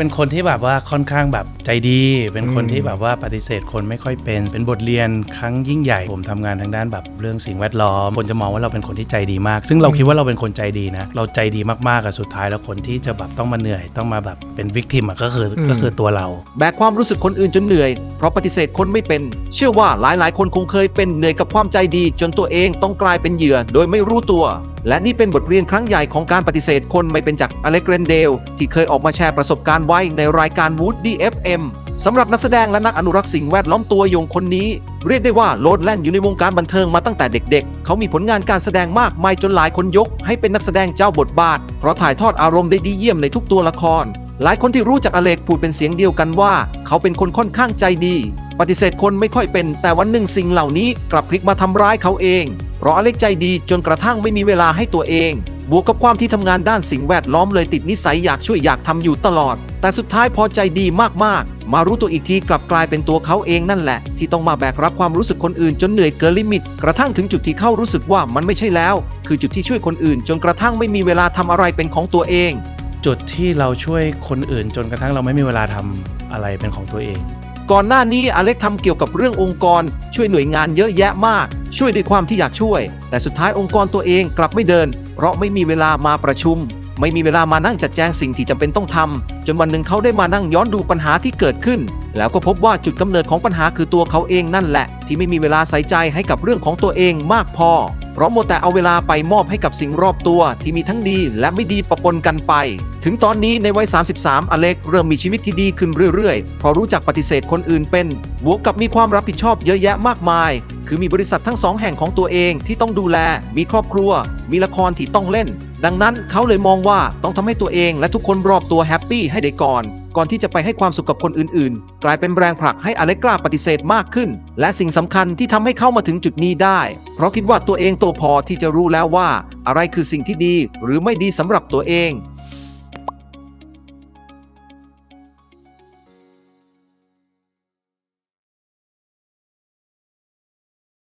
เป็นคนที่แบบว่าค่อนข้างแบบใจดี เป็นคนที่แบบว่าปฏิเสธคนไม่ค่อยเป็น เป็นบทเรียนครั้งยิ่งใหญ่ผมทำงานทางด้านแบบเรื่องสิ่งแวดล้อม คนจะมองว่าเราเป็นคนที่ใจดีมาก ซึ่งเราคิดว่าเราเป็นคนใจดีนะ เราใจดีมากๆอะสุดท้ายแล้วคนที่จะแบบต้องมาเหนื่อย ต้องมาแบบเป็นวิกทิมอะก็คืออมก็คือตัวเรา แบกความรู้สึกคนอื่นจนเหนื่อย เพราะปฏิเสธคนไม่เป็น เชื่อว่าหลายๆ คนคงเคยเป็นเหนื่อยกับความใจดี จนตัวเองต้องกลายเป็นเหยื่อ โดยไม่รู้ตัว และนี่เป็นบทเรียนครั้งใหญ่ของการปฏิเสธคนไม่เป็นจากอเล็กเรนเดล ที่เคยออกมาแชร์ประสบการณ์ไว้ในรายการ Woody FM สำหรับนักแสดงและนักอนุรักษ์สิ่งแวดล้อมตัวยงคนนี้ เรียกได้ว่าโลดแล่นอยู่ในวงการบันเทิงมาตั้งแต่เด็กๆ เขามีผลงานการแสดงมากมายจนหลายคนยก ให้เป็นนักแสดงเจ้าบทบาท เพราะถ่ายทอดอารมณ์ได้ดีเยี่ยมในทุกตัวละคร หลายคนที่รู้จักอเล็กพูดเป็นเสียงเดียวกันว่า เขาเป็นคนค่อนข้างใจดี ปฏิเสธคนไม่ค่อยเป็น แต่วันหนึ่งสิ่งเหล่านี้กลับพลิกมาทำร้ายเขาเอง เพราะอเล็กใจดีจนกระทั่งไม่มีเวลาให้ตัวเอง บวกกับความที่ทำงานด้านสิ่งแวดล้อมเลยติดนิสัยอยากช่วยอยากทำอยู่ตลอด แต่สุดท้ายพอใจดีมากๆ มารู้ตัวอีกทีกลับกลายเป็นตัวเขาเองนั่นแหละ ที่ต้องมาแบกรับความรู้สึกคนอื่นจนเหนื่อยเกินลิมิต กระทั่งถึงจุดที่เขารู้สึกว่ามันไม่ใช่แล้ว คือจุดที่ช่วยคนอื่น จนกระทั่งไม่มีเวลาทำอะไรเป็นของตัวเอง จุดที่เราช่วยคนอื่นจนกระทั่งเราไม่มีเวลาทำอะไรเป็นของตัวเอง ก่อนหน้านี้อเล็กทำเกี่ยวกับเรื่ององค์กร ช่วยหน่วยงานเยอะแยะมาก ช่วยด้วยความที่อยากช่วย แต่สุดท้ายองค์กรตัวเองกลับไม่เดิน เพราะไม่มีเวลามาประชุม ไม่มีเวลามานั่งจัดแจงสิ่งที่จำเป็นต้องทำจนวันหนึ่งเขาได้มานั่งย้อนดูปัญหาที่เกิดขึ้น แล้วก็พบว่าจุดกำเนิดของปัญหาคือตัวเขาเองนั่นแหละ ที่ไม่มีเวลาใส่ใจให้กับเรื่องของตัวเองมากพอ ราะโมแต่เอาเวลาไปมอบให้กับสิ่งรอบตัวที่มีทั้งดีและไม่ดีปะปนกันไป ถึงตอนนี้ในวัย 33 อเล็กเริ่มมีชีวิตที่ดีขึ้นเรื่อยๆเพราะรู้จักปฏิเสธคนอื่นเป็น บวกกับมีความรับผิดชอบเยอะแยะมากมาย คือมีบริษัททั้งสองแห่งของตัวเองที่ต้องดูแล มีครอบครัว มีละครที่ต้องเล่น ดังนั้นเขาเลยมองว่าต้องทำให้ตัวเองและทุกคนรอบตัวแฮปปี้ให้ได้ก่อน ก่อนที่จะไปให้ความสุขกับคนอื่นๆ กลายเป็นแรงผลักให้อเล็กกล้าปฏิเสธมากขึ้น และสิ่งสำคัญที่ทำให้เข้ามาถึงจุดนี้ได้ เพราะคิดว่าตัวเองโตพอที่จะรู้แล้วว่า อะไรคือสิ่งที่ดีหรือไม่ดีสำหรับตัวเอง